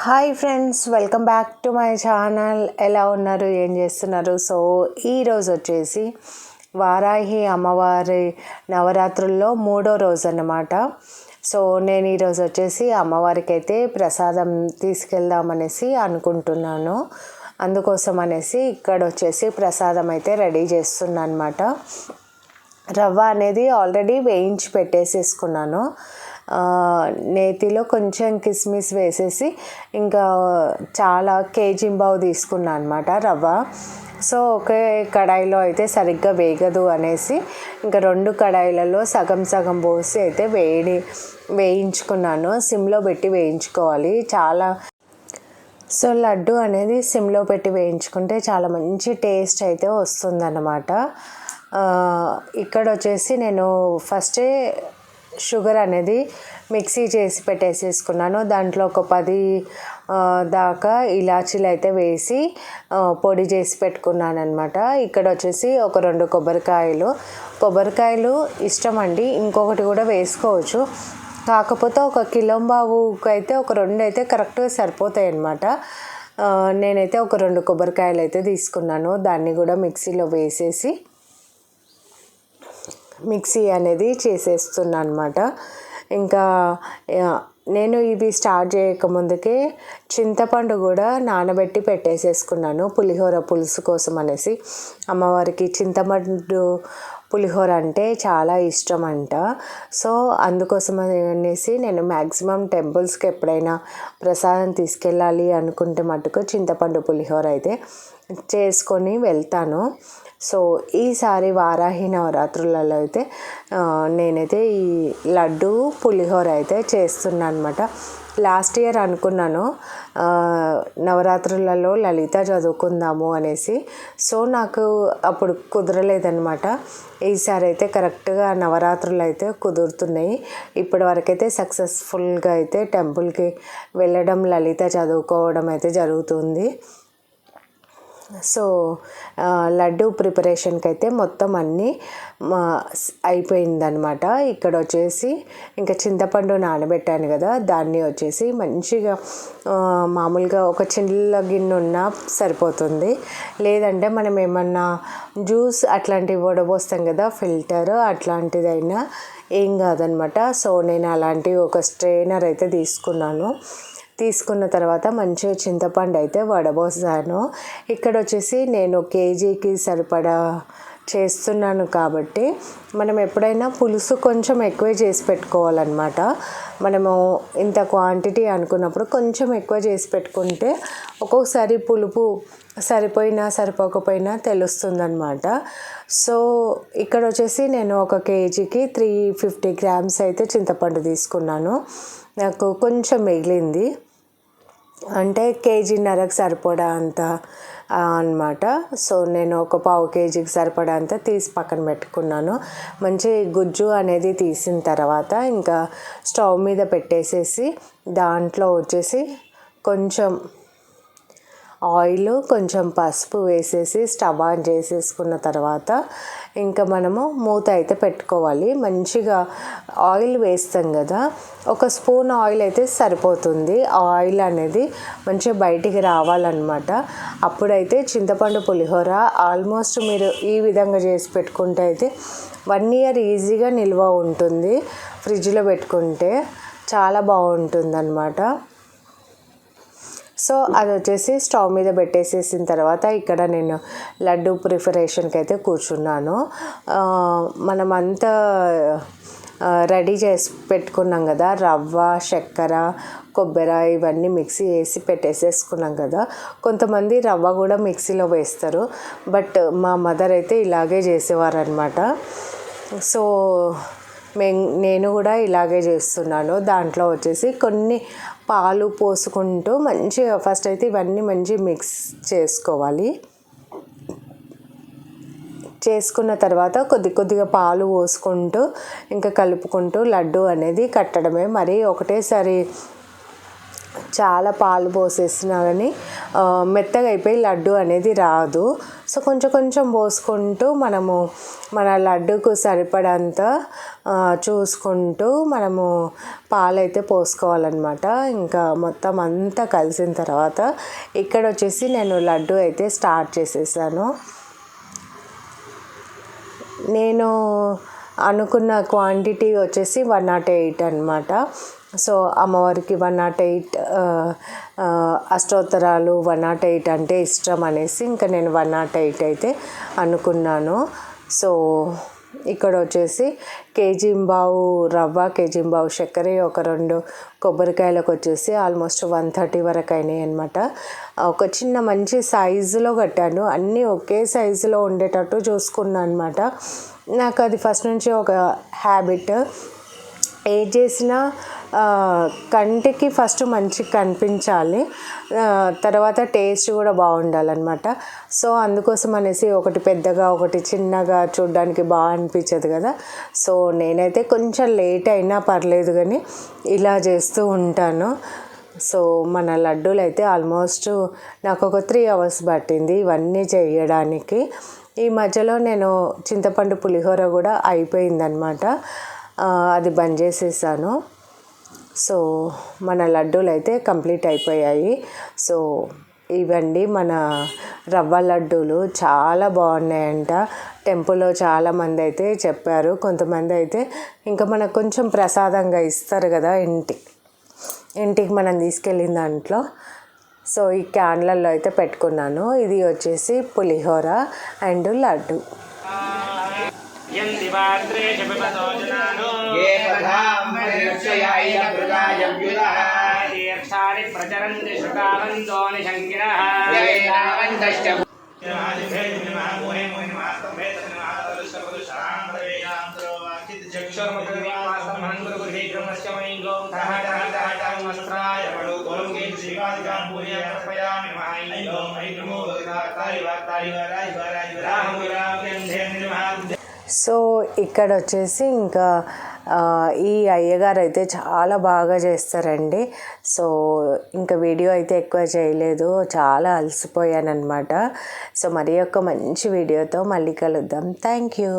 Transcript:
Hi friends welcome back to my channel ఎలా ఉన్నారు? ఏం చేస్తున్నారు? సో ఈరోజు వచ్చేసి వారాహి అమ్మవారి నవరాత్రుల్లో మూడో రోజు అన్నమాట. సో నేను ఈరోజు వచ్చేసి అమ్మవారికి అయితే ప్రసాదం తీసుకెళ్దామనేసి అనుకుంటున్నాను. అందుకోసం అనేసి ఇక్కడ వచ్చేసి ప్రసాదం అయితే రెడీ చేస్తున్నాను అనమాట రవ్వ అనేది ఆల్రెడీ వేయించి పెట్టేసేసుకున్నాను. నేతిలో కొంచెం కిస్మిస్ వేసేసి ఇంకా చాలా కేజీ బావు తీసుకున్నాను అనమాట రవ్వ. సో ఒకే కడాయిలో అయితే సరిగ్గా వేగదు అనేసి ఇంకా రెండు కడాయిలలో సగం సగం పోసి అయితే వేడి వేయించుకున్నాను. సిమ్లో పెట్టి వేయించుకోవాలి. చాలా సో లడ్డు అనేది సిమ్లో పెట్టి వేయించుకుంటే చాలా మంచి టేస్ట్ అయితే వస్తుందన్నమాట. ఇక్కడ వచ్చేసి నేను ఫస్టే షుగర్ అనేది మిక్సీ చేసి పెట్టేసేసుకున్నాను. దాంట్లో ఒక పది దాకా ఇలాచీలు అయితే వేసి పొడి చేసి పెట్టుకున్నాను అనమాట ఇక్కడ వచ్చేసి ఒక రెండు కొబ్బరికాయలు. కొబ్బరికాయలు ఇష్టం అండి. ఇంకొకటి కూడా వేసుకోవచ్చు. కాకపోతే ఒక కిలోంబాబుకి అయితే ఒక రెండు అయితే కరెక్ట్గా సరిపోతాయి అన్నమాట నేనైతే ఒక రెండు కొబ్బరికాయలు అయితే తీసుకున్నాను. దాన్ని కూడా మిక్సీలో వేసేసి మిక్సీ అనేది చేసేస్తున్నా అనమాట ఇంకా నేను ఇది స్టార్ట్ చేయకముందుకే చింతపండు కూడా నానబెట్టి పెట్టేసేసుకున్నాను పులిహోర పులుసు కోసం అనేసి. అమ్మవారికి చింతపండు పులిహోర అంటే చాలా ఇష్టం అంట సో అందుకోసం అనేసి నేను మ్యాక్సిమం టెంపుల్స్కి ఎప్పుడైనా ప్రసాదం తీసుకెళ్ళాలి అనుకుంటే మటుకు చింతపండు పులిహోర అయితే. చేసుకొని వెళ్తాను. సో ఈసారి వారాహి నవరాత్రులలో అయితే నేనైతే ఈ లడ్డు పులిహోర అయితే చేస్తున్నాను అనమాట లాస్ట్ ఇయర్ అనుకున్నాను నవరాత్రులలో లలిత చదువుకుందాము అనేసి. సో నాకు అప్పుడు కుదరలేదనమాట ఈసారి అయితే కరెక్ట్గా నవరాత్రులు అయితే కుదురుతున్నాయి. ఇప్పటి వరకైతే సక్సెస్ఫుల్గా అయితే టెంపుల్కి వెళ్ళడం లలిత చదువుకోవడం అయితే జరుగుతుంది. సో లడ్డు ప్రిపరేషన్కి అయితే మొత్తం అన్నీ మా అయిపోయిందనమాట ఇక్కడ వచ్చేసి ఇంకా చింతపండు నానబెట్టాను కదా దాన్ని వచ్చేసి మంచిగా మామూలుగా ఒక చిన్న గిన్నె ఉన్నా సరిపోతుంది. లేదంటే మనం ఏమన్నా జ్యూస్ అట్లాంటివి వడబోస్తాం కదా ఫిల్టర్ అట్లాంటిదైనా ఏం కాదనమాట సో నేను అలాంటి ఒక స్ట్రైనర్ అయితే తీసుకున్నాను. తీసుకున్న తర్వాత మంచిగా చింతపండు అయితే వడబోసాను. ఇక్కడ వచ్చేసి నేను కేజీకి సరిపడా చేస్తున్నాను కాబట్టి మనం ఎప్పుడైనా పులుసు కొంచెం ఎక్కువే చేసి పెట్టుకోవాలన్నమాట. మనము ఇంత క్వాంటిటీ అనుకున్నప్పుడు కొంచెం ఎక్కువ చేసి పెట్టుకుంటే ఒక్కొక్కసారి పులుపు సరిపోయినా సరిపోకపోయినా తెలుస్తుందన్నమాట. సో ఇక్కడ వచ్చేసి నేను ఒక కేజీకి త్రీ ఫిఫ్టీ గ్రామ్స్ అయితే చింతపండు తీసుకున్నాను. నాకు కొంచెం మిగిలింది. అంటే కేజీన్నరకు సరిపడా అంత అనమాట సో నేను ఒక పావు కేజీకి సరిపడా అంత తీసి పక్కన పెట్టుకున్నాను. మంచి గుజ్జు అనేది తీసిన తర్వాత ఇంకా స్టవ్ మీద పెట్టేసేసి దాంట్లో వచ్చేసి కొంచెం ఆయిల్ కొంచెం పసుపు వేసేసి స్టవ్ ఆన్ చేసేసుకున్న తర్వాత ఇంకా మనము మూత అయితే పెట్టుకోవాలి. మంచిగా ఆయిల్ వేస్తాం కదా ఒక స్పూన్ ఆయిల్ అయితే సరిపోతుంది. ఆయిల్ అనేది మంచిగా బయటికి రావాలన్నమాట. అప్పుడైతే చింతపండు పులిహోర ఆల్మోస్ట్ మీరు ఈ విధంగా చేసి పెట్టుకుంటే అయితే వన్ ఇయర్ ఈజీగా నిల్వ ఉంటుంది. ఫ్రిడ్జ్లో పెట్టుకుంటే చాలా బాగుంటుంది సో అది వచ్చేసి స్టవ్ మీద పెట్టేసేసిన తర్వాత ఇక్కడ నేను లడ్డు ప్రిపరేషన్కి అయితే కూర్చున్నాను మనమంతా రెడీ చేసి పెట్టుకున్నాం కదా రవ్వ చక్కెర కొబ్బరి ఇవన్నీ మిక్సీ వేసి పెట్టేసేసుకున్నాం కదా. కొంతమంది రవ్వ కూడా మిక్సీలో వేస్తారు బట్ మా మదర్ అయితే ఇలాగే చేసేవారనమాట సో మే నేను కూడా ఇలాగే చేస్తున్నాను. దాంట్లో వచ్చేసి కొన్ని పాలు పోసుకుంటూ మంచిగా ఫస్ట్ అయితే ఇవన్నీ మంచి మిక్స్ చేసుకోవాలి. చేసుకున్న తర్వాత కొద్ది కొద్దిగా పాలు పోసుకుంటూ ఇంకా కలుపుకుంటూ లడ్డు అనేది కట్టడమే. మరి ఒకటేసారి చాలా పాలు పోసేసినా కానీ మెత్తగా అయిపోయి లడ్డు అనేది రాదు. సో కొంచెం కొంచెం పోసుకుంటూ మనము మన లడ్డుకు సరిపడంత చూసుకుంటూ మనము పాలైతే పోసుకోవాలన్నమాట. ఇంకా మొత్తం అంతా కలిసిన తర్వాత ఇక్కడ వచ్చేసి నేను లడ్డు అయితే స్టార్ట్ చేసేసాను. నేను అనుకున్న క్వాంటిటీ వచ్చేసి వన్ నాట్ ఎయిట్ అనమాట సో అమ్మవారికి వన్ నాట్ ఎయిట్ అష్టోత్తరాలు వన్ నాట్ ఎయిట్ అంటే ఇష్టం అనేసి ఇంకా నేను వన్ నాట్ ఎయిట్ అయితే అనుకున్నాను. సో ఇక్కడ వచ్చేసి కేజీంబావు రవ్వ కేజీంబావు చక్కెర ఒక రెండు కొబ్బరికాయలకు వచ్చేసి ఆల్మోస్ట్ వన్ థర్టీ వరకు అయినాయి అనమాట ఒక చిన్న మంచి సైజులో కట్టాను. అన్నీ ఒకే సైజులో ఉండేటట్టు చూసుకున్నాను అనమాట నాకు అది ఫస్ట్ నుంచి ఒక హ్యాబిట్. ఏ చేసినా కంటికి ఫస్ట్ మంచిగా కనిపించాలి. తర్వాత టేస్ట్ కూడా బాగుండాలన్నమాట. సో అందుకోసం అనేసి ఒకటి పెద్దగా ఒకటి చిన్నగా చూడడానికి బాగా అనిపించదు కదా. సో నేనైతే కొంచెం లేట్ అయినా పర్లేదు కానీ ఇలా చేస్తూ ఉంటాను. సో మన లడ్డూలు అయితే ఆల్మోస్ట్ నాకు ఒక త్రీ అవర్స్ పట్టింది ఇవన్నీ చేయడానికి. ఈ మధ్యలో నేను చింతపండు పులిహోర కూడా అయిపోయిందనమాట అది బంద్ చేసేసాను. సో మన లడ్డూలు అయితే కంప్లీట్ అయిపోయాయి. సో ఇవండి మన రవ్వ లడ్డూలు. చాలా బాగున్నాయంట. టెంపుల్లో చాలామంది అయితే చెప్పారు. కొంతమంది అయితే ఇంకా మనకు కొంచెం ప్రసాదంగా ఇస్తారు కదా ఇంటి ఇంటికి మనం తీసుకెళ్ళిన దాంట్లో. సో ఈ క్యాన్లలో అయితే పెట్టుకున్నాను. ఇది వచ్చేసి పులిహోర అండ్ లడ్డు. తీర్థాన్ని ప్రచరంతి శృతానందో నిశంకిన శ్రీవాదిగా పూజ సమర్పయామి మహా ఐ సో ఇక్కడ వచ్చేసి ఇంకా ఈ అయ్యగారు అయితే చాలా బాగా చేస్తారండి. సో ఇంకా వీడియో అయితే ఎక్కువ చేయలేదు. చాలా అలసిపోయాను అనమాట సో మరి ఒక మంచి వీడియోతో మళ్ళీ కలుద్దాం. Thank you.